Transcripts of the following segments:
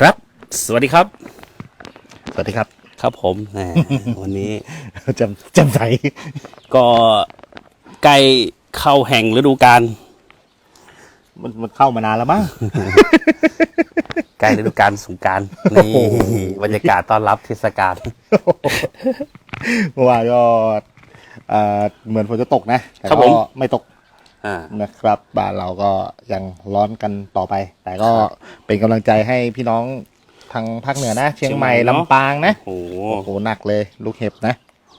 ครับ สวัสดีครับ สวัสดีครับ ครับผมแหม วันนี้จำจำใสก็ใกล้เข้าแห่งฤดูกาลมันมันเข้ามานานแล้วมั้ง ใกล้ฤดูกาลสงกรารนี่โอ้โห บรรยากาศต้อนรับเทศกาล เมื่อวานก็เอ่อเหมือนฝนจะตกนะแต่ครับผก็ม ไม่ตกอ่า นะครับบ้านเราก็ยังร้อนกันต่อไป แต่ก็เป็นกำลังใจให้พี่น้องทางภาคเหนือนะ เชียงใหม่เชียงใหม่เนอะลำปางนะโอ้โหโอ้โหหนักเลยลูกเห็บนะ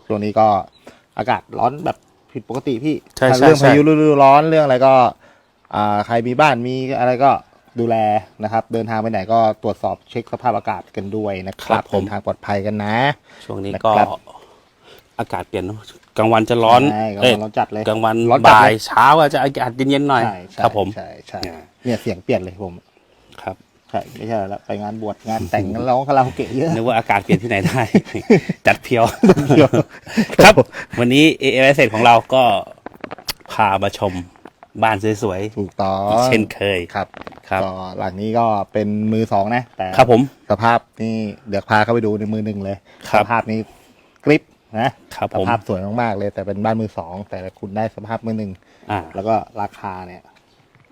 ช่วงนี้ก็อากาศร้อนแบบผิดปกติพี่ใช่ถ้าใช่เรื่องใช่พายุฤดูร้อนเรื่องอะไรก็อ่าใครมีบ้านมีอะไรก็ดูแลนะครับ เดินทางไปไหนก็ตรวจสอบเช็คสภาพอากาศกันด้วยนะครับเดินทางปลอดภัยกันนะ ช่วงนี้ก็นะครับ อากาศเปลี่ยนเนอะกลางวันจะร้อนใช่กลางเอ้ยวันร้อนจัดเลยกลางวันร้อนจัดบ่าเลยยเช้าอาจจะอากาศเย็นๆหน่อย ใช่ใช่ครับผม ใช่ใช่อ่า เนี่ยเสียงเปลี่ยนเลยผมครับ ใช่ไม่ใช่แล้วไปงานบวชงานแต่ง ร้องคาราโอเกะเยอะ นึกว่าอากาศเปลี่ยนที่ไหนได้ จัดเพียวเดียวครับ วันนี้เอเอเของเราก็พามาชมบ้านสวยถูกต้องๆอีกเช่นเคย ครับครับ ก็หลังนี้ก็เป็นมือสองนะแต่ครับผม สภาพนี่เดี๋ยวพาเข้าไปดูในมือหนึ่งเลยครับ สภาพนี้กริป นะครับสผมภาพสวยมากๆเลย แต่เป็นบ้านมือสอง แต่คุณได้สภาพมือหนึ่งอ่า แล้วก็ราคาเนี่ย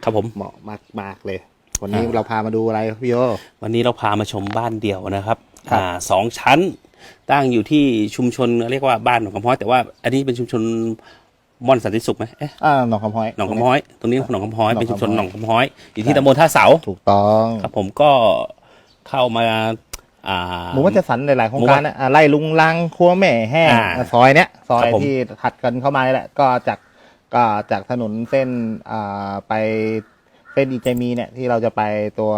ครับผม เหมาะมากๆเลย วันนี้อ่า เราพามาดูอะไรครับพี่โย วันนี้เราพามาชมบ้านเดี่ยวนะครับ ครับ อ่าสองชั้น ตั้งอยู่ที่ชุมชนเรียกว่าบ้านหนองคำฮ้อยแต่ว่าอันนี้เป็นชุมชนม่อนสันติสุขไหมเอ๊ะอ่าหนองคำห้อย หนองคำฮ้อยตรงนี้หนองคำฮ้อยหนองคำฮ้อย เป็นชุมชนหนองคำฮ้อยอยู่ที่ตำบลท่าเสา ถูกต้อง ครับผมก็เข้ามาอ่า หมู่บ้านจัดสรรหลายๆโครงหมู่การบ้านนะอ่าไล่ลุงลังครัวแม่แห้งอ่าซอยเนี้ยซอครัยบผม ที่ถัดกันเข้ามานี่แหละก็จากก็จากถนนเส้นอ่าไปเส้นอีเจมีเนี่ยที่เราจะไปตัว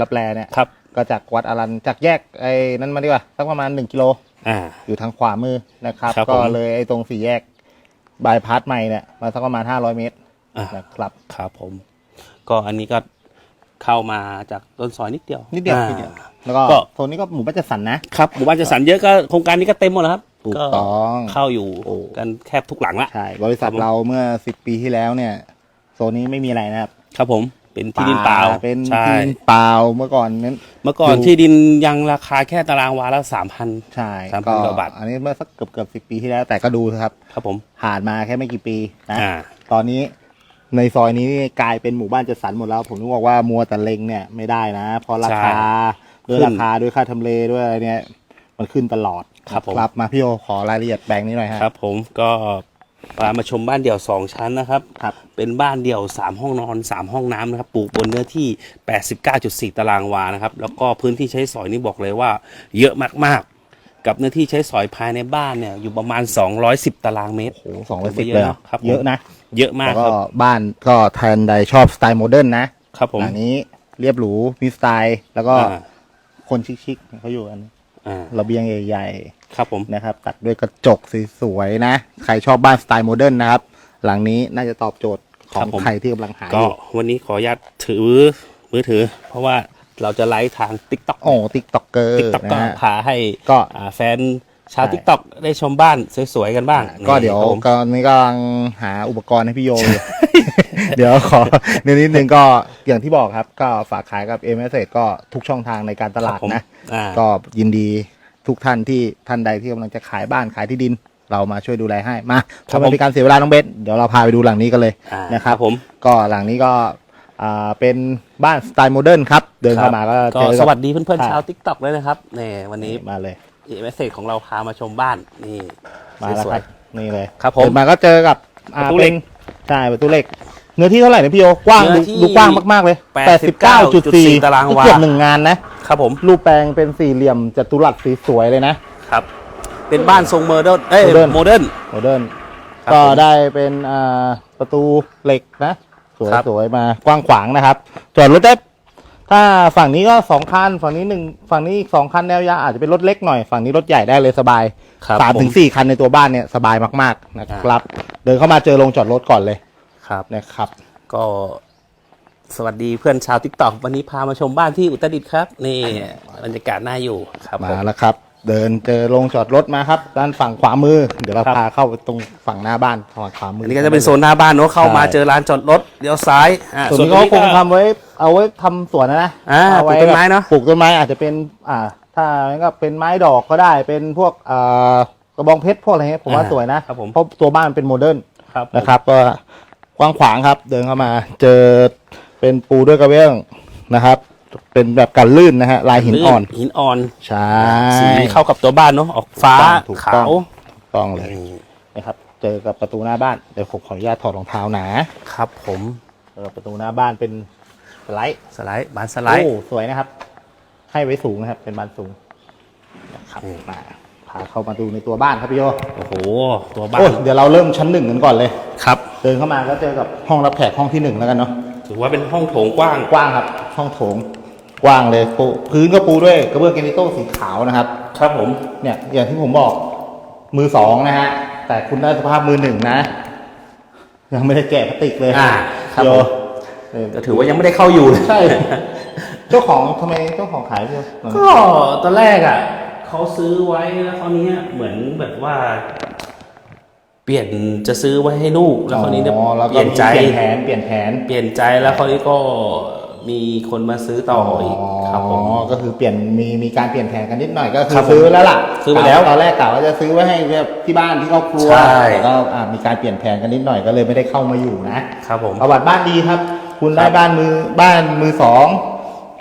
รับแลเนี่ยครับ ก็จากวัดอารันจากแยกไอ้นั้นมาดีกว่าสักประมาณหนึ่งกิโล อ่า อยู่ทางขวามือนะครับ ครับก็ผมเลยไอ้ตรงสี่แยกบายพาสใหม่เนี่ยมาสักประมาณห้าร้อยเมตรอ่า นะครับ ครับผม ก็อันนี้ก็เข้ามาจากต้นซอยนิดเดียวนิดเดียวอ่านิดเดียว แล้วก็ก็ โซนนี้ก็หมู่บ้านจัดสรรนะ ครับหมู่บ้านจัดสรรเยอะก็โครงการนี้ก็เต็มหมดแล้วครับถูกต้อง เข้าอยู่โอ้กันแทบทุกหลังละ ใช่ บริษัทครับผม เราเมื่อสิบปีที่แล้วเนี่ย โซนนี้ไม่มีอะไรนะครับครับผมเป็นที่ดินเปล่าเป็นใช่ที่ดินเปล่าเมื่อก่อนนั้น เมื่อก่อนอยู่ ที่ดินยังราคาแค่ตารางวาละสามพัน ใช่สามพันกว่าบาท อันนี้เมื่อสักเกือบเกือบสิบปีที่แล้ว แต่ก็ดูครับ ครับผม ผ่านมาแค่ไม่กี่ปีนะ อ่า ตอนนี้ในซอยนี้นี่กลายเป็นหมู่บ้านจัดสรรหมดแล้ว ผมต้องบอกว่ามัวแต่เล็งเนี่ยไม่ได้นะ เพราะราคา ด้วยขึ้นราคาด้วยค่าทำเลด้วยอะไรเนี่ยมันขึ้นตลอดครับผม ครับมาพี่โอขอรายละเอียดแปลงนี้หน่อยฮะ ครับผมก็พามาชมบ้านเดี่ยวสองชั้นนะครับ ครับ เป็นบ้านเดี่ยว 3 ห้องนอน 3 ห้องน้ำนะครับ ปลูกบนเนื้อที่ 89.4 ตารางวานะครับ แล้วก็พื้นที่ใช้สอยนี่บอกเลยว่า เยอะมากๆ กับเนื้อที่ใช้สอยภายในบ้านเนี่ยอยู่ประมาณ 210 ตารางเมตร โอ้สองร้อยสิบเยเลยอะเหรอนะครับผม เยอะนะเยอะมากแล้วคก็รับบ้านก็แทนใดชอบสไตล์โมเดิร์นนะครับผม อันนี้เรียบหรูมีสไตล์ แล้วก็อ่า คนชิคๆเขาอยู่กันอ่าระเบียงใหญ่ครับผม ๆนะครับ ตัดด้วยกระจกสวยๆนะ ใครชอบบ้านสไตล์โมเดิร์นนะครับ หลังนี้น่าจะตอบโจทย์ของใครที่กำลังหาอก็ยู่วันนี้ขออนุญาตถือมือถือ เพราะว่าเราจะไลฟ์ทาง Tik t o k โอ้ติ๊กต็อกเกอร์ Tik t o k ก็นะฮะพาให้ก็ อ่าแฟน ชาวใช่ Tik t o k ได้ชมบ้านสวยๆกันบ้างก็เดี๋ยวนี่ครับผมก็นี่กำลังหาอุปกรณ์ให้พี่โยอยู่ เดี๋ยวขอนิดนิดนึงก็อย่างที่บอกครับ ก็ฝากขายกับเอ็มเอสก็ทุกช่องทางในการตลาดครับผมนะ อ่าก็ยินดีทุกท่านที่ท่านใดที่กำลังจะขายบ้านขายที่ดิน เรามาช่วยดูแลให้มาครับทำให้เป็นการเสียเวลาน้องเบสเดี๋ยวเราพาไปดูหลังนี้กันเลย อ่านะครับ ผม ก็หลังนี้ก็อ่าเป็นบ้านสไตล์โมเดิร์นครับ เดินเข้ามาก็ก็เจอสกับวัสดีเพื่อนใช่ๆชาว Tik t o k เลยนะครับนี่วันนี้ มาเลย เมสเซจของเราพามาชมบ้านนี่มาแล้วสควรับยนี่เลยครับผมเดินมาก็เจอกับอ่าประตูเหล็กนใช่ประตูเหล็ก เนื้อที่เท่าไหร่นะพี่โอกว้างเนื้ดูอที่ดูกว้างมากๆเลย89.4ตารางวา เกือบหนึ่งงานนะครับผมรูปแปลงเป็นสี่เหลี่ยมจัตุรัสสีสวยเลยนะ ครับ เป็นบ้านทรงโมเดิร์นเอ้ย Modern โมเดิร์น โมเดิร์นครับก็ผมได้เป็นอ่าประตูเหล็กนะ สวยครับ สวยมากว้างขวางนะครับจอดรถได้ ถ้าฝั่งนี้ก็สองคันฝั่งนี้หนึ่งฝั่งนี้อีกสองคันแนวยาวอาจจะเป็นรถเล็กหน่อยฝั่งนี้รถใหญ่ได้เลยสบายครับสามผถึงสี่คันในตัวบ้านเนี่ยสบายมากๆนะครับ เดินเข้ามาเจอโรงจอดรถก่อนเลยครับนะครับ ก็สวัสดีเพื่อนชาว Tik t o k วันนี้พามาชมบ้านที่อุตรดิตถ์ครับ นี่บรรยากาศน่าอยู่ครับมาผมแล้วครับ เดินเจอโรงจอดรถมาครับ ด้านฝั่งขวามือ เดี๋ยวเราครับพาเข้าไปตรงฝั่งหน้าบ้านฝั่งขวามืออัอันนี้ก็จะเป็นโซนหน้าบ้านเนอะเข้ามาใช่เจอลานจอดรถเลี้ยวซ้ายอ่าส่วนนี้เขาคงทำไว้ เอาไว้ทำสวนนะนะอ่าเอาปลูกต้นไม้เนอะปลูกต้นไม้อาจจะเป็น อ่า ถ้างั้นก็เป็นไม้ดอกก็ได้เป็นพวกอ่ากระบองเพชรพวกอะไรเงี้ยผมว่าสวยนะครับผม เพราะตัวบ้านมันเป็นโมเดิร์น ครับ นะครับก็กว้างขวางครับ เดินเข้ามาเจอเป็นปูด้วยกระเบื้องนะครับ เป็นแบบกันลื่นนะฮะลายหินอ่อน หินอ่อนใช่สีเข้ากับตัวบ้านเนาะออกฟ้าถูกขาต้องวถูกต้องเลยนะครับ เจอกับประตูหน้าบ้านเดี๋ยวผมขออนุญาตถอดรองเท้าหนาครับ ผมเจอกับประตูหน้าบ้านเป็นสไลด์สไลด์บานสไลด์โอ้สวยนะครับ ให้ไว้สูงนะครับ เป็นบานสูงนะครับมาพาเข้ามาดูในตัวบ้านครับพี่โยโอ้โห ตัวบ้าโอ้นยเดี๋ยวเราเริ่มชั้นหนึ่งกันก่อนเลย ครับ เดินเข้ามาก็เจอกับห้องรับแขกห้องที่หนึ่งแล้วกันเนาะ ถือว่าเป็นห้องโถงกว้าง กว้างครับ ห้องโถง กว้างเลยปูพื้นก็ปูด้วยกระเบื้องแกรนิโต้สีขาวนะครับ ครับผม เนี่ยอย่างที่ผมบอกมือสองนะฮะ แต่คุณได้สภาพมือหนึ่งนะ ยังไม่ได้แกะพลาสติกเลยอ่าครับโยผมเออก็ถือว่ายังไม่ได้เข้าอยู่เลยใช่ เจ้าของทำไมเจ้าของขายพี่โยก็ตอนแรกอะเขาซื้อไว้แล้วคราวนี้เหมือนแบบว่า เปลี่ยนจะซื้อไว้ให้ลูกแล้วคราวนี้เนี่ยอ๋อแล้วเปก็ลี่ยนใจเปลี่ยนแผนเปลี่ยนแผน เปลี่ยนใจแล้วคราวนี้ก็ มีคนมาซื้อต่ออีกครับผม อ๋อก็คือเปลี่ยนมีมีการเปลี่ยนแผนกันนิดหน่อยก็คืครัอบผมซื้อแล้วล่ะซื้อไปแล้วตอนแรกกะว่าจะซื้อไว้ให้แบบที่บ้านที่ครอบครัวใช่แล้วก็อ่ามีการเปลี่ยนแผนกันนิดหน่อยก็เลยไม่ได้เข้ามาอยู่นะ ครับผม ประวัติบ้านดีครับ คุณได้ครับบ้านมือบ้านมือสอง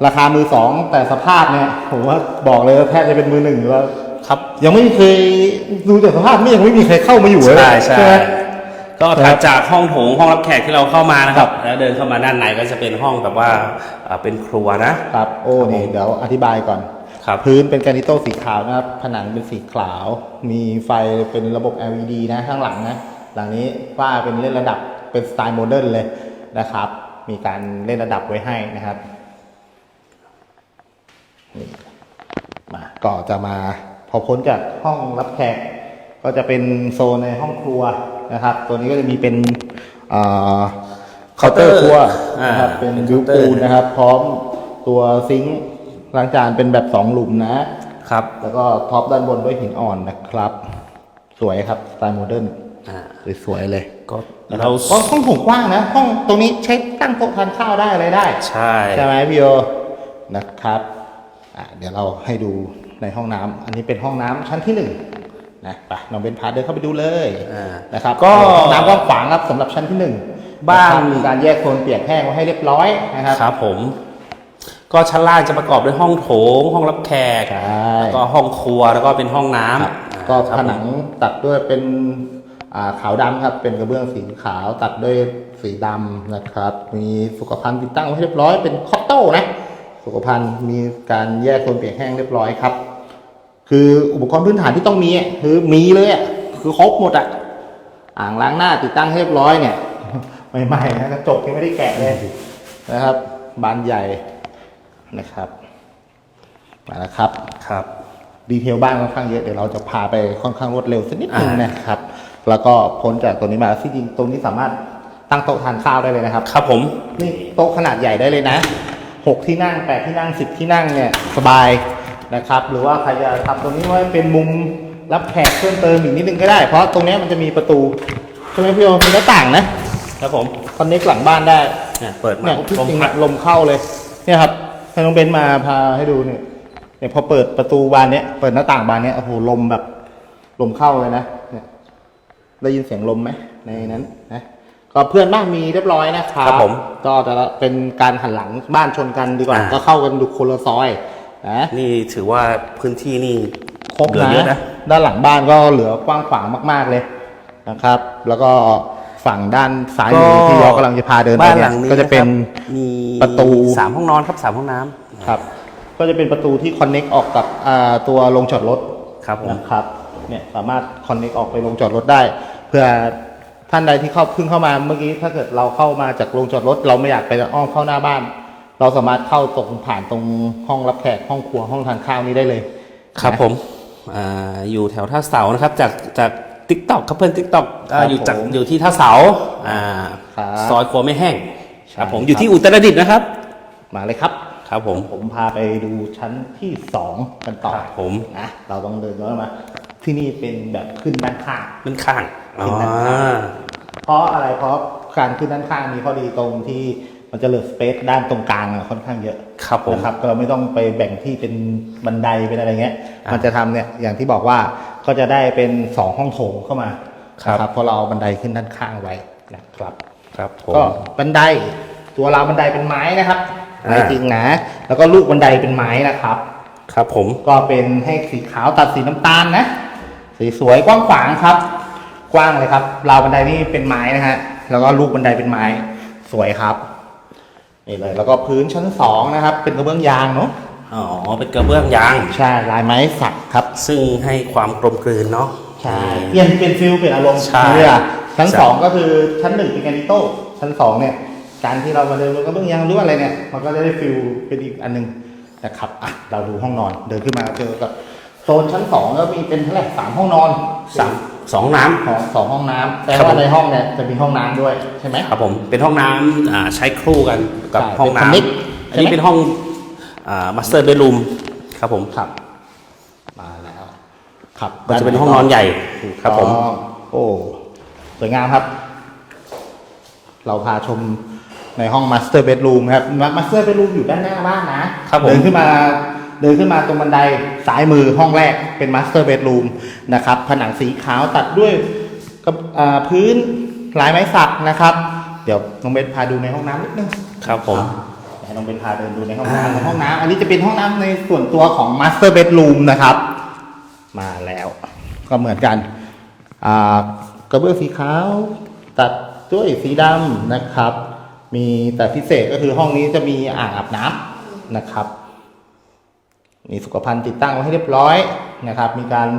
ราคามือสองแต่สภาพเนี่ยผมว่าบอกเลยว่าแทบจะเป็นมือหนึ่งอยู่แล้วครับ ยังไม่เคยดูจากสภาพนี่ยังไม่มีใครเข้ามาอยู่เลยใช่ใช่ ไหม ก็ถัดจากห้องโถงห้องรับแขกที่เราเข้ามานะครับครับแล้วเดินเข้ามาด้านในก็จะเป็นห้องแบบว่าอ่าเป็นครัวนะครับโอ้นี่เดี๋ยวอธิบายก่อนครับพื้นเป็นแกรนิโต้สีขาวนะครับผนังเป็นสีขาว มีไฟเป็นระบบ LED นะข้างหลังนะหลังนี้ว่าเป็นเล่นระดับเป็นสไตล์โมเดิร์นเลยนะครับ มีการเล่นระดับไว้ให้นะครับนี่มาก็จะมาพอพ้นจากห้องรับแขก ก็จะเป็นโซนในห้องครัวนะครับ ตัวนี้ก็จะมีเป็นเคาน์เตอร์ครัวนะครับอ่าเป็นเป็นวิวเคาน์เตอร์ปูนนะครับ พร้อมตัวซิงค์ล้างจานเป็นแบบสองหลุมนะครับ แล้วก็ท็อปด้านบนด้วยหินอ่อนนะครับ สวยครับสไตล์โมเดิร์นอ่าสวยๆเลย ก็นะคเราบห้องห้องโถงกว้างนะ ห้องตรงนี้ใช้ตั้งโต๊ะทานข้าวได้อะไรได้ ใช่ใช่ไหมพี่โอนะครับอะเดี๋ยวเราให้ดูในห้องน้ำอันนี้เป็นห้องน้ำชั้นที่หนึ่ง นะไปน้องเบนพาเดินเข้าไปดูเลยอ่านะครับก็ห้องน้ำกว้างขวางครับสำหรับชั้นที่หนึ่งบ้านะครัมีการแยกโซนเปียกแห้งไว้ให้เรียบร้อยนะครับครับผม ก็ชั้นล่างจะประกอบด้วยห้องโถง ห้องรับแขกใช่แล้วก็ห้องครัวแล้วก็เป็นห้องน้ำอ่าก็ครับผนังตัดด้วยเป็นอ่าขาวดำครับ เป็นกระเบื้องสีขาวตัดด้วยสีดำนะครับ มีสุขภัณฑ์ติดตั้งไว้ให้เรียบร้อยเป็นคอตโต้นะ สุขภัณฑ์มีการแยกโซนเปียกแห้งเรียบร้อยครับ คืออุปกรณ์พื้นฐานที่ต้องมีอะคือมีเลยอะคือครบหมดอะอ่างล้างหน้าติดตั้งให้เรียบร้อยเนี่ยใหม่ๆนะกระจกยังไม่ได้แกะเลยนะครับ บานใหญ่นะครับมาแล้วครับครับ ดีเทลบ้านค่อนข้างเยอะเดี๋ยวเราจะพาไปค่อนข้างรวดเร็วสักนิดนึงอ่านนะครับ แล้วก็พ้นจากตัวนี้มาที่จริงตรงนี้สามารถตั้งโต๊ะทานข้าวได้เลยนะครับ ครับผมนี่โต๊ะขนาดใหญ่ได้เลยนะหกที่นั่งแปดที่นั่งสิบที่นั่งเนี่ยสบาย นะครับ หรือว่าใครจะทำตรงนี้ไว้เป็นมุมรับแขกเพิ่มเติมอีกนิดนึงก็ได้ เพราะตรงเนี้ยมันจะมีประตูใช่ไหมพี่โอมีหน้าต่างนะครับผมคอนเน็กหลังบ้านได้เนี่ยเปิดมาเนี่ยที่ลมจริงพัดลมเข้าเลยเนี่ยครับให้น้องเบนมาพาให้ดูเนี่ยเนี่ยพอเปิดประตูบานเนี้ยเปิดหน้าต่างบานเนี้ยโอ้โหลมแบบลมเข้าเลยนะเนี่ยได้ยินเสียงลมไหมในนั้นนะก็เพื่อนบ้านมีเรียบร้อยนะครับครับผมก็จะเป็นการหันหลังบ้านชนกันดีกว่าอ่าก็เข้ากันดูคนละซอย นะนี่ถือว่าพื้นที่นี่ครบเหลือนะเยอะนะ ด้านหลังบ้านก็เหลือกว้างขวางมาก ๆเลยนะครับ แล้วก็ฝั่งด้านซ้ายมือที่ยอกำลังจะพาเดินไปบ้านเนี่หลัยงนี้ก็จะเป็นนะครับมีประตูสามห้องนอนครับสามห้องน้ำครับ ก็จะเป็นประตูที่คอนเน็กออกกับอ่าตัวลงจอดรถครับผมนะครับเนี่ยสามารถคอนเน็กออกไปลงจอดรถได้ เพื่อท่านใดที่เข้าเพิ่งเข้ามาเมื่อกี้ถ้าเกิดเราเข้ามาจากลงจอดรถ เราไม่อยากไปอ้อมเข้าหน้าบ้าน เราสามารถเข้าตรงผ่านตรงห้องรับแขกห้องครัวห้องทานข้าวนี้ได้เลย ครับนะผมอ่าอยู่แถวท่าเสานะครับ จากจากทิกตอกครับเพื่อนทิกตอกครับอยู่จากผมอยู่ที่ท่าเสาอ่าครับซอยครัวไม่แห้งครับผมใช่อยู่ที่ครับอุตรดิตถ์นะครับ มาเลยครับครับครับผมผมพาไปดูชั้นที่สองกันต่อครับผมนะเราต้องเดินย้อนมา ที่นี่เป็นแบบขึ้นด้านข้างมันข้างอ๋อขึ้นด้านข้างเพราะอะไรเพราะการขึ้นด้านข้างมีข้อดีตรงที่ มันจะเหลือสเปซด้านตรงกลางอะค่อนข้างเยอะครับผม นะครับเราไม่ต้องไปแบ่งที่เป็นบันไดเป็นอะไรเงี้ย อะมันจะทำเนี่ยอย่างที่บอกว่าก็จะได้เป็นสองห้องโถงเข้ามาครับ นะเพราะเราเอาบันไดขึ้นด้านข้างไว้นะครับ ครับผม ก็บันไดตัวราวบันไดเป็นไม้นะครับอ่า ไม้จริงนะแล้วก็ลูกบันไดเป็นไม้นะครับ ครับผม ก็เป็นให้สีขาวตัดสีน้ำตาลนะ สีสวยกว้างขวางครับ กว้างเลยครับราวบันไดนี่เป็นไม้นะฮะแล้วก็ลูกบันไดเป็นไม้สวยครับ นี่เลยแล้วก็พื้นชั้นสองนะครับ เป็นกระเบื้องยางเนาะอ๋อเป็นกระเบื้องยาง ใช่ลายไม้สักครับ ซึ่งให้ความกลมกลืนเนาะใช่เปลี่ยนเปลี่ยนฟิลเปลี่ยนอารมณ์ใช่เรื่อยชั้นใช่สองก็คือชั้นหนึ่งเป็นแกรนิโต้ชั้นสองเนี่ยการที่เรามาเดินบนกระเบื้องยางหรือว่าอะไรเนี่ยมันก็จะได้ฟิลเป็นอีกอันหนึงนะครับอะเราดูห้องนอน เดินขึ้นมาเจอกับโซนชั้นสองก็มีเป็นเท่าไหร่สามห้องนอนสาม สองน้ของสองห้องน้ำแต่ครับว่าผมในห้องเนี่ยจะมีห้องน้ำด้วยใช่ไหมำครับผมเป็นห้องน้ำอ่าใช้ครู่กันกับใช่ห้องเป็นน้ connect ำอันนี้เป็นห้องอ่ามาสเตอร์เบดรูมครับผมครับมาแล้วครับก็จะเป็นห้องนอนใหญ่ครับผม อ๋อโอ้สวยงามครับ เราพาชมในห้องมาสเตอร์เบดรูมครับมาสเตอร์เบดรูมอยู่ด้านหน้าบ้านนะครับผม เดินขึ้นมา เดินขึ้นมาตรงบันไดซ้ายมือห้องแรกเป็นมาสเตอร์เบดรูมนะครับผนังสีขาวตัดด้วยกับอ่าพื้นลายไม้สักนะครับ เดี๋ยวน้องเบนพาดูในห้องน้ำนิดนึงครับผมเดี๋ยวให้น้องเบนพาเดินดูในห้องน้ำอ่าในห้องน้ำอันนี้จะเป็นห้องน้ำในส่วนตัวของมาสเตอร์เบดรูมนะครับ มาแล้วก็เหมือนกันอ่ากระเบื้องสีขาวตัดด้วยสีดำนะครับ มีแต่พิเศษก็คือห้องนี้จะมีอ่างอาบน้ำนะครับ มีสุขภัณฑ์ติดตั้งไว้ให้เรียบร้อยนะครับ มีการ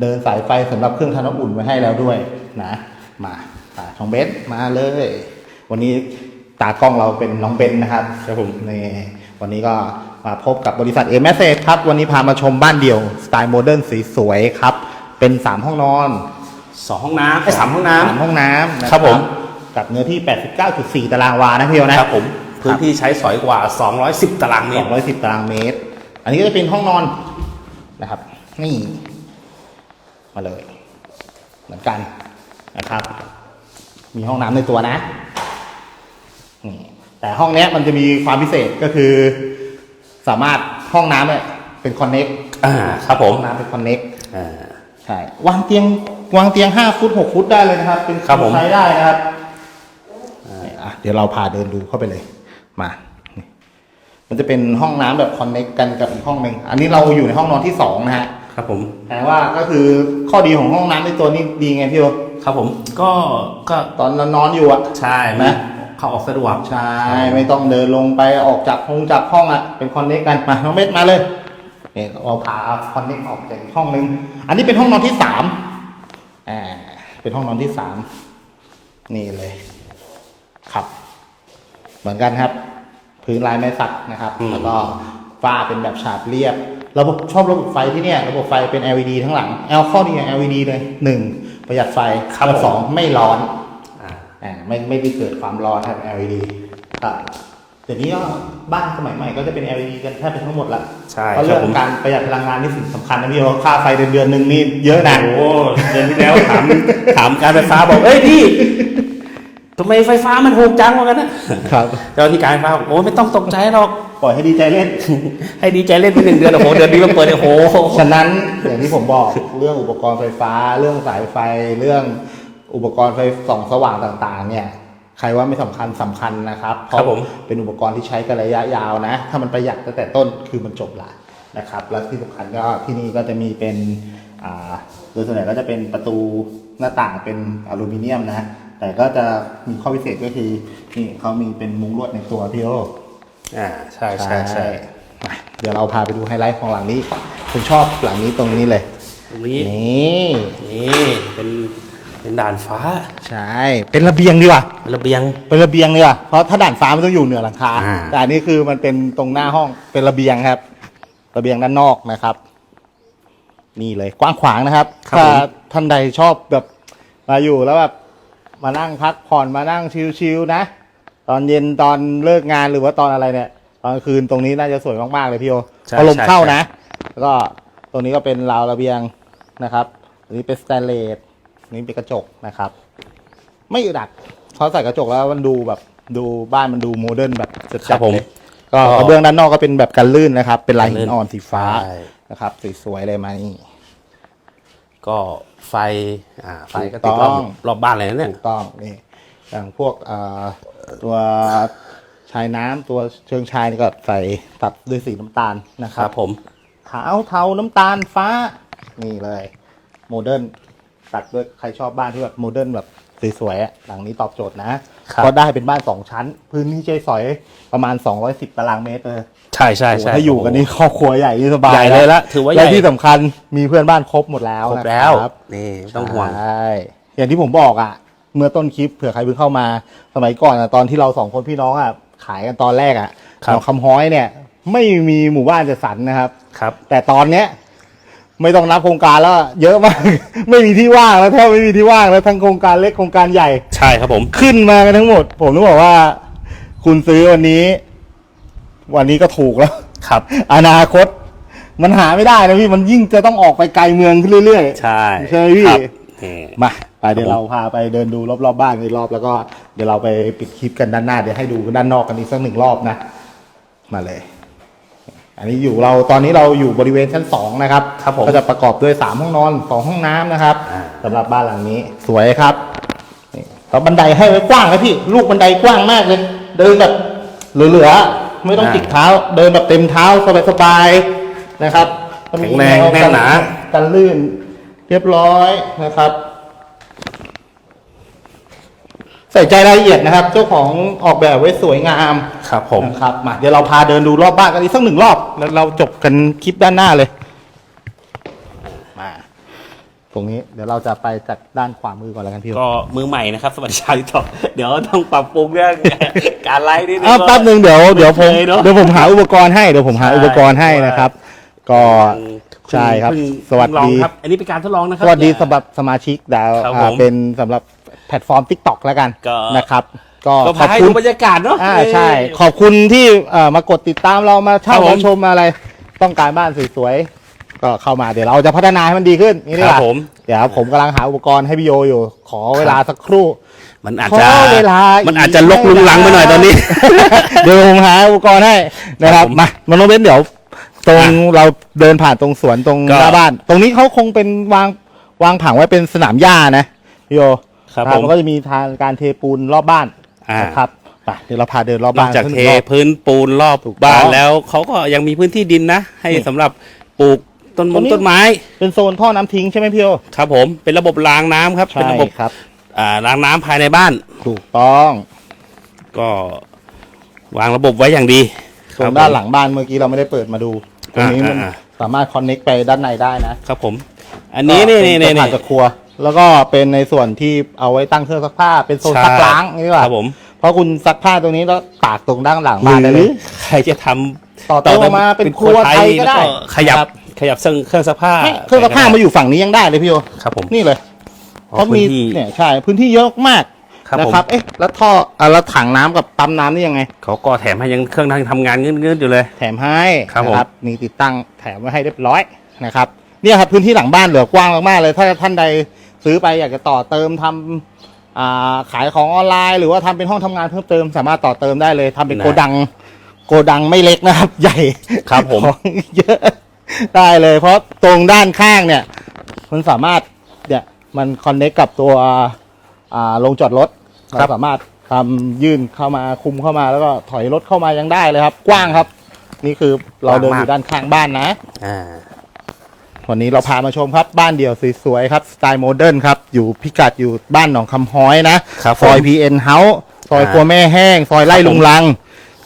เดินสายไฟสำหรับเครื่องทำน้ำอุ่นไว้ให้แล้วด้วยนะมาอ่าน้องเบนมาเลย วันนี้ตากล้องเราเป็นน้องเบนนะครับครับผมนี่วันนี้ก็มาพบกับบริษัทเอเมสเครับ วันนี้พามาชมบ้านเดี่ยว สไตล์โมเดิร์นสีสวยครับ เป็น 3 ห้องนอนสองห้องน้ำไอ้สามห้องน้สามห้องน้ำนะครับผมกับเนื้อที่ 89.4 ตารางวานะพี่โอำนะ ครับผม พื้นที่ใช้สอยกว่า 210 ตารางเมตร210 ตารางเมตร อันนี้ก็จะเป็นห้องนอนนะครับ นี่มาเลย เหมือนกันนะครับ มีห้องน้ำในตัวนะนี่แต่ห้องเนี้ยมันจะมีความพิเศษก็คือ สามารถห้องน้ำเนี่ยเป็นคอนเน็กอ่าครับผมห้องน้ำเป็นคอนเน็กอ่าใช่วางเตียงวางเตียงห้าฟุตหกฟุตได้เลยนะครับ เป็นครับผมใช้ได้นะครับอะเดี๋ยวเราพาเดินดูเข้าไปเลยมานี่ มันจะเป็นห้องน้ำแบบคอนเน็กกันกับอีกห้องหนึ่งอันนี้เราอยู่ในห้องนอนที่สองนะฮะครับผมแต่ว่าก็คือข้อดีของห้องน้ำในตัวนี้ดีไงพี่โอครับผมก็ก็ตอนเรานอนอยู่อะใช่นะเข้าออกสะดวกใช่ไม่ต้องเดินลงไปออกจากห้องจากห้องอะเป็นคอนเน็กกันมาน้องเม็ดมาเลยเนี่ยเราพาคอนเน็กออกจากอีกห้องนึงอันนี้เป็นห้องนอนที่สามอ่าเป็นห้องนอนที่สามนี่เลย ครับ เหมือนกันครับ พื้นลายไม้สักนะครับ อืม แล้วก็ฝ้าเป็นแบบฉาบเรียบ ระบบชอบระบบไฟที่เนี่ย ระบบไฟเป็น LED ทั้งหลัง L ข้อดีอย่าง LED เลยหนึ่งประหยัดไฟครับและผม สองไม่ร้อน อ่า อ่าไม่ไม่ได้เกิดความร้อนครับ LED ครับเดี๋ยวนี้ก็บ้านสมัยใหม่ก็จะเป็น LED กันแทบจะทั้งหมดละใช่เพราะครัเรื่บองผม การประหยัดพลังงานนี่สิ่งสำคัญนะพี่เพราะค่าไฟเดือนเดือนหนึ่งนี่เยอะนะโอ้เดือนที่แล้วถาม ถามการไฟฟ้าบอก เอ้ยพี่ ทำไมไฟฟ้ามันถูกจังวะกันนะครับเจ้าที่การไฟฟ้าบอกโอ้ไม่ต้องตกใจหรอกปล่อยให้ดีใจเล่น ให้ดีใจเล่นไปหนึ่งเดือนโอ้โหเดือนนี้มาเปิดเนี่ยโอ้โหฉะนั้นอย่างที่ผมบอกเรื่องอุปกรณ์ไฟฟ้า เรื่องสายไฟเรื่องอุปกรณ์ไฟส่องสว่างต่าง ๆ เนี่ย ใครว่าไม่สำคัญสำคัญนะครับเพครับผมเป็นอุปกรณ์ที่ใช้กันระยะยาวนะ ถ้ามันประหยัดตั้งแต่ต้นคือมันจบละนะครับ แล้วที่สำคัญก็ที่นี่ก็จะมีเป็นอ่าโดยส่วนใหญ่ก็จะเป็นประตูหน้าต่างเป็นอลูมิเนียมนะ แต่ก็จะมีข้อพิเศษก็คือนี่เขามีเป็นมุ้งลวดในตัวพี่โออ่าใช่ใช่ใช่มาเดี๋ยวเราพาไปดูไฮไลท์ของหลังนี้ผมชอบหลังนี้ตรงนี้เลย ตรงนี้นี่นี่เป็นเป็นด่านฟ้า ใช่เป็นระเบียงดีกว่าระเบียงเป็นระเบียงดีกว่าเพราะถ้าด่านฟ้ามันต้องอยู่เหนือหลังคาอ่าแต่อันนี้คือมันเป็นตรงหน้าห้องเป็นระเบียงครับ ระเบียงด้านนอกนะครับ นี่เลยกว้างขวางนะครับ ถ้าท่านใดชอบแบบมาอยู่แล้วแบบ มานั่งพักผ่อนมานั่งชิลๆนะ ตอนเย็นตอนเลิกงานหรือว่าตอนอะไรเนี่ยอนกลางคืนตรงนี้น่าจะสวยมากๆเลยพี่โอใช่พอลมใช่ เข้าใช่นะ แล้วก็ตรงนี้ก็เป็นราวระเบียงนะครับอันนี้เป็นสแตนเลสอันนี้เป็นกระจกนะครับ ไม่อึดอัดเพราะใส่กระจกแล้วมันดูแบบดูบ้านมันดูโมเดิร์นแบบจัดครับผมๆเลยก็กระเบื้องด้านนอกก็เป็นแบบกันลื่นนะครับ เป็นลายหิกันลื่นนอ่อนสีฟ้าใช่ นะครับสวยๆเลยมานี่ ก็ไฟอ่าไฟก็ถูติดกรต้ออบงรอบบ้านเลยนะเนี่ย ถูกต้องนี่อย่างพวกเอ่อตัวชายน้ำตัวเชิงชายนี่ก็ใส่ตัดด้วยสีน้ำตาลนะคครัรับบผม ขาวเทาน้ำตาลฟ้า นี่เลยโมเดิร์นตัดด้วยใครชอบบ้านที่แบบโมเดิร์นแบบสวยๆอะหลังนี้ตอบโจทย์นะ ก็ได้เป็นบ้านสองชั้น พื้นที่ใช้สอยประมาณ 210 ตารางเมตรเลยใช่ใช่ใช่โอ้โหถ้าอยู่กันนี่ครอบครัวใหญ่นี่สบายใหญ่เลยละถือว่าใหญ่และที่สำคัญมีเพื่อนบ้านครบหมดแล้วครบนะแล้วครับนี่ไม่ต้องห่วง ใช่อย่างที่ผมบอกอะ เมื่อต้นคลิปเผื่อใครเพิ่งเข้ามา สมัยก่อนอะตอนที่เราสองคนพี่น้องอะขายกันตอนแรกอะครับ หนองคำฮ้อยเนี่ย ไม่มีหมู่บ้านจัดสรรนะครับ ครับ แต่ตอนเนี้ย ไม่ต้องนับโครงการแล้วอะเยอะมาก ไม่มีที่ว่างแล้วแทบไม่มีที่ว่างแล้วทั้งโครงการเล็กโครงการใหญ่ ใช่ครับผม ขึ้นมากันทั้งหมด ผมต้องบอกว่า คุณซื้อวันนี้ วันนี้ก็ถูกแล้ว ครับ อนาคต มันหาไม่ได้นะพี่มันยิ่งจะต้องออกไปไกลเมืองขึ้นเรื่อยๆใช่ใช่ไหมพี่ครับนี่มาไปเดี๋ยวครับเราผมพาไปเดินดูรอบๆบ้านอีกรอบแล้วก็เดี๋ยวเราไปปิดคลิปกันด้านหน้าเดี๋ยวให้ดูด้านนอกกันอีกสักหนึ่งรอบนะ มาเลย อันนี้อยู่เราตอนนี้เราอยู่บริเวณชั้นสองนะครับครับผมก็จะประกอบด้วยสามห้องนอนสองห้องน้ำนะครับอ่าสำหรับบ้านหลังนี้สวยครับนี่แล้วบันไดให้ไว้กว้างนะพี่ ลูกบันไดกว้างมากเลย เดินแบบเหลือๆไม่ต้องจิกเท้า เดินแบบเต็มเท้าสบายๆนะครับแข็งแรงแน่นหนากันลื่น เรียบร้อยนะครับ ใส่ใจรายละเอียดนะครับ เจ้าของออกแบบไว้สวยงามครับผมนะครับมาเดี๋ยวเราพาเดินดูรอบบ้านกันอีกสักหนึ่งรอบแล้วเราจบกันคลิปด้านหน้าเลยมาตรงนี้เดี๋ยวเราจะไปจากด้านขวามือก่อนแล้วกันพี่ก็มือใหม่นะครับสวัสดีชาวทิกตอกเดี๋ยวต้องปรับปรุงเรื่องการไลฟ์นิดนึงอ้าวแป๊บหนึ่งเดี๋ยวเดี๋ยวผมเคยเนอะเดี๋ยวผมหาอุปกรณ์ให้เดี๋ยวผมหาใช่อุปกรณ์ให้นะครับ ก็ใช่ครับเพิ่งสวัสดีเพิ่งลองครับ อันนี้เป็นการทดลองนะครัสวัสดีอย่าสำหรับสมาชิกดาวครับอ่าผมเป็นสำหรับ แพลตฟอร์ม Tik t o อกแล้วกันก็ นะครับ ก็ก็ขอพาบให้คุดูณบรรยากาศเนาะ อ่าใช่ ขอบคุณที่เอ่อมากดติดตามเรามาเช่าครับผม มาชมมาอะไร ต้องการบ้านสวยๆ ก็เข้ามาเดี๋ยวเราจะพัฒนาให้มันดีขึ้นนี่ดีคกรับว่าผม เดี๋ยวผมกำลังหาอุปกรณ์ให้พี่โยอยู่ ขอเวลาสักครู่ มันอาจขอจะเวลามันอาจจะลกลุงลังไปหน่อยตอนนี้ เดี๋ยวผมหาอุปกรณ์ให้นะครับครับผมมามันต้องเว้นเดี๋ยว ตรงอะเราเดินผ่านตรงสวนตรงก็ หน้าบ้าน ตรงนี้เขาคงเป็นวางวางผังไว้เป็นสนามหญ้านะพี่โย ครับนะผม มันก็จะมีทางการเทปูนรอบบ้านอ่านนะครับไปเดี๋ยวเราพาเดินรอบนอบ้ากนจากสัเทหนึ่งรอบ พื้นปูนรอบถูกต้องบ้านแล้วเขาก็ยังมีพื้นที่ดินนะ ให้นี่สำหรับปลูกต้นมตรงงนี้ ต้นไม้เป็นโซนท่อน้ำทิ้งใช่ไหมพี่โยครับผมเป็นระบบรางน้ำครับ เป็นใช่ระบบครับ อ่ารางน้ำภายในบ้าน ถูกต้องก็วางระบบไว้อย่างดีส่วนด้านหลังบ้านเมื่อกี้เราไม่ได้เปิดมาดู ตรงนี้มันอ่า สามารถคอนเน็กไปด้านในได้นะครับผม อันนี้นี่นี่นี่ก็เป็ผ่านจากครัว แล้วก็เป็นในส่วนที่เอาไว้ตั้งเครื่องซักผ้า เป็นโซนซักล้างนี่ว่าครับผมเพราะคุณซักผ้าตรงนี้แล้วตากตรงด้านหลังหบ้านได้เลรืย อใครจะทำต่อเติมออกมาเป็นครัวไทยก็ได้แล้วขยับครับ ขยับเครื่องเครื่องซักผ้าไม่เครื่องซักผ้ามาอยู่ฝั่งนี้ยังได้เลยพี่โยครับผมนี่เลยอ๋อเพราะมีพื้นที่เนี่ยใช่พื้นที่เยอะมากครับนะผมครับเอ๊ะแล้วท่ออะแล้วถังน้ำกับปั๊มน้ำนี่ยังไง เขาก็แถมให้ยังเครื่องทางทำงานเงื้อๆอยู่เลย แถมให้ครับผม นะมีติดตั้งแถมไว้ให้เรียบร้อยนะครับ เนี่ยครับพื้นที่หลังบ้านเหลือกว้างมากๆเลย ถ้าท่านใด ซื้อไปอยากจะต่อเติมทำอ่าขายของออนไลน์ หรือว่าทำเป็นห้องทำงานเพิ่มเติม สามารถต่อเติมได้เลยทำเป็นนะโกดัง โกดังไม่เล็กนะครับ ใหญ่ครับผมของเยอะได้เลย เพราะตรงด้านข้างเนี่ย มันสามารถเนี่ยมันคอนเนคกับตัวอ่าลงจอดรถครัเราบสามารถทำยื่นเข้ามาคุมเข้ามาแล้วก็ถอยรถเข้ามายังได้เลยครับ กว้างครับ นี่คือเราเดินอยู่ด้านข้างบ้านนะ อ่า วันนี้เราพามาชมครับบ้านเดี่ยวสวยๆครับสไตล์โมเดิร์นครับอยู่พิกัดอยู่บ้านหนองคำฮ้อยนะครับซอยผมพีเอ็นเฮาส์ซอยอ่าครัวแม่แห้ง ซอยไร่ครับผมลุงลัง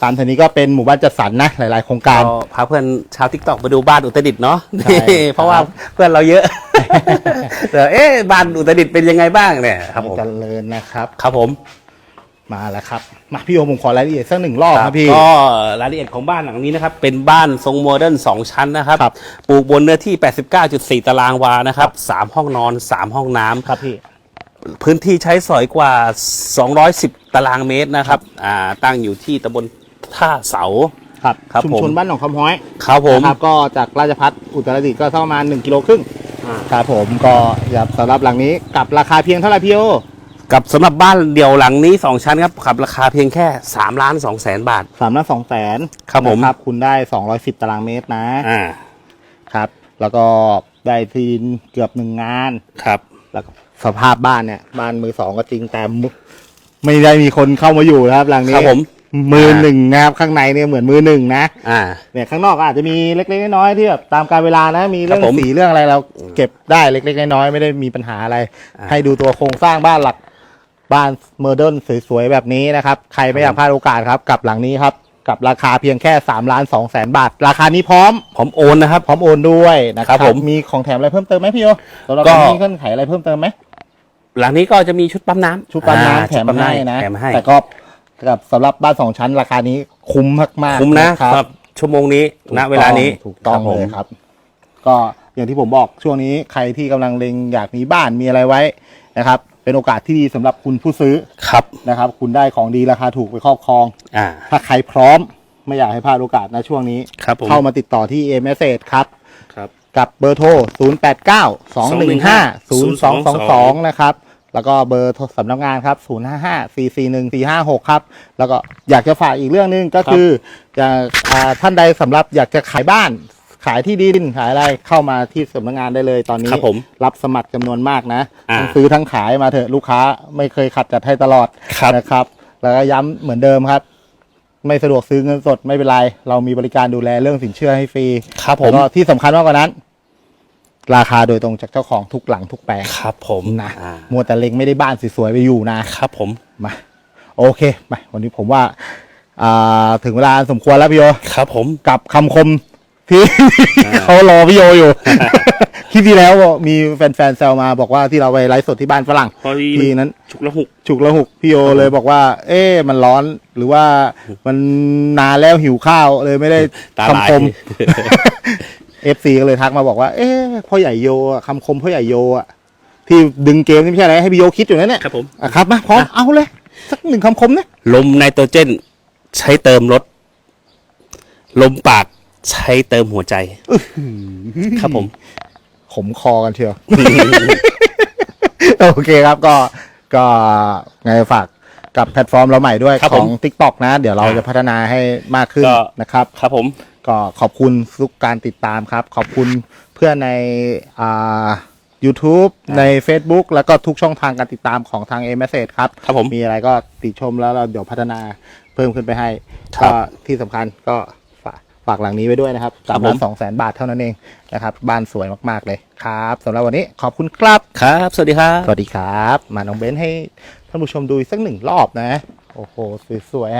ตามทีนี้ก็เป็นหมู่บ้านจัดสรรนะ หลายๆ โครงการก็พาเพื่อนชาวทิกตอกไปดูบ้านอุตรดิตถ์เนาะใช่นี่เพราะว่าเพื่อนเราเยอะแต่เอ๊ะบ้านอุตรดิตถ์เป็นยังไงบ้างเนี่ยครับผมเจริญนะครับครับผม มาแล้วครับ มาพี่โอผมขอรายละเอียดสักหนึ่งรอบครับพี่ ก็รายละเอียดของบ้านหลังนี้นะครับ เป็นบ้านทรงโมเดิร์นสองชั้นนะครับ ครับปลูกบนเนื้อที่ 89.4 ตารางวานะครับสามห้องนอน3ห้องน้ำครับพี่ พื้นที่ใช้สอยกว่า 210 ตารางเมตรนะครับอ่าตั้งอยู่ที่ตำบลท่าเสา ครับ ครับชุมผมชนบ้านหนองคำห้อยครับผม นะครับก็จากราชพัฒอุตรดิตถ์ก็สักประมาณ1กิโลครึ่งอ่า ครับผมก็ครับสำหรับหลังนี้กับราคาเพียงเท่าไหร่พี่โอ กับสำหรับบ้านเดี่ยวหลังนี้ 2 ชั้นครับกับราคาเพียงแค่3ล้าน2แสนบาท สามล้านสองแสนครับผม นะครับคุณได้210ตารางเมตรนะอ่าครับ แล้วก็ได้ที่ดินเกือบหนึ่งงาน ครับ แล้วก็สภาพบ้านเนี่ย บ้านมือสองก็จริงแต่มือไม่ได้มีคนเข้ามาอยู่นะครับหลังคนี้รับผม มือหนึ่งนะครับข้างในเนี่ยเหมือนมือหนึ่งนะ อ่า เนี่ยข้างนอกก็อาจจะมีเล็กๆน้อยๆที่แบบตามการเวลานะมีเรื่องครับผมสีเรื่องอะไรเราเก็บได้เล็กๆน้อยๆไม่ได้มีปัญหาอะไร อ่า ให้ดูตัวโครงสร้างบ้านหลัก บ้านเมอร์เดิร์นสวยๆแบบนี้นะครับ ใครไม่อยากพลาดโอกาสครับกับหลังนี้ครับ กับราคาเพียงแค่3ล้าน2แสนบาท ราคานี้พร้อม ผมโอนนะครับ พร้อมโอนด้วยนะคครัรับบผมมีของแถมอะไรเพิ่มเติมไหมพี่โอสำหรับก็วันนี้เงื่อนไขอะไรเพิ่มเติมไหมหลังนี้ก็จะมีชุดปั๊มน้ำชุดปั๊มอ่าน้ำแถมชุดปั๊ให้นะแถมให้แต่ก็กับสำหรับบ้านสองชั้นราคานี้คุ้มมากๆคุ้มนะครัสำหรับชั่วโมงนี้ณเวลานี้ถูกต้องผมเลยครับ ก็อย่างที่ผมบอกช่วงนี้ใครที่กำลังเล็งอยากมีบ้านมีอะไรไว้นะครับ เป็นโอกาสที่ดีสำหรับคุณผู้ซื้อครับนะครับ คุณได้ของดีราคาถูกไปครอบครอง อ่า ถ้าใครพร้อมไม่อยากให้พลาดโอกาสนะช่วงนี้ ครับผม เข้ามาติดต่อที่เอเมสเครับ ครับ กับเบอร์โทร 0 8 9 2 1 5 0 2 2 2 นะครับ แล้วก็เบอร์โทรสำนักงานครับ 0 5 5 4 4 1 4 5 6 ครับ แล้วก็อยากจะฝากอีกเรื่องหนึงก็คือจะอ่าท่านใดสำหรับอยากจะขายบ้าน ขายที่ดินขายอะไรเข้ามาที่สำนักงานได้เลยตอนนี้ครับผมรับสมัครจำนวนมากนะอ่า ทั้งซื้อทั้งขายมาเถอะลูกค้าไม่เคยขัดจัดให้ตลอดครับ นะครับ แล้วก็ย้ำเหมือนเดิมครับ ไม่สะดวกซื้อเงินสดไม่เป็นไร เรามีบริการดูแลเรื่องสินเชื่อให้ฟรีครับผม แล้วก็ที่สำคัญมากกว่านั้น ราคาโดยตรงจากเจ้าของทุกหลังทุกแปลงครับผมนะอ่ามัวแต่เล็งไม่ได้บ้านสวยๆไปอยู่นะ ครับผม มาโอเคมาวันนี้ผมว่า อ่า ถึงเวลาสมควรแล้วพี่โยครับผม กับคำคม ที่เขารอพี่โยอยู่ คลิปที่แล้วมีแฟนๆแซวมาบอกว่าที่เราไปไลฟ์สดที่บ้านฝรั่งพอดีทีนั้น ฉุกละหุกฉุกละหุกพี่โยเลยบอกว่า เอ๊ะมันร้อนหรือว่ามันนานแล้วหิวข้าวเลยไม่ได้ตาลายคำคมเอฟซีก็เลยทักมาบอกว่า เอ๊ะพ่อใหญ่โยอะคำคมพ่อใหญ่โยอะที่ดึงเกมนี่ไม่ใช่อะไรให้พี่โยคิดอยู่นั่นแหละครับผม อะครับมาพร้อมเอาเลยสักหนึ่งคำคมเนี่ยลมไนโตรเจน ใช้เติมรถ ลมปาก ใช้เติมหัวใจ ครับผมขมคอกันเชียว โอเคครับก็ก็ไงฝากกับแพลตฟอร์มเราใหม่ด้วยครับขผองม Tik t o อกนะ เดี๋ยวเราอ่าจะพัฒนาให้มากขึ้นก็ นะครับ ครับผม ก็ขอบคุณทุกการติดตามครับ ขอบคุณเพื่อนในอ่า YouTube ใน Facebook แล้วก็ทุกช่องทางการติดตามของทาง a m s ครับ ครับผม มีอะไรก็ติชมแล้วเราเดี๋ยวพัฒนาเพิ่มขึ้นไปให้ครัก็บที่สำคัญก็ ฝากฝากหลังนี้ไว้ด้วยนะครับครัสาบมล้านผมสองแสนบาทเท่านั้นเองนะครับบ้านสวยมากๆเลยครับสำหรับวันนี้ขอบคุณครับครับ สวัสดีครับ สวัสดีครับ มาน้องเบนซ์ให้ท่านผู้ชมดูอีกสักหนึ่งรอบนะ โอ้โหสวยๆฮะ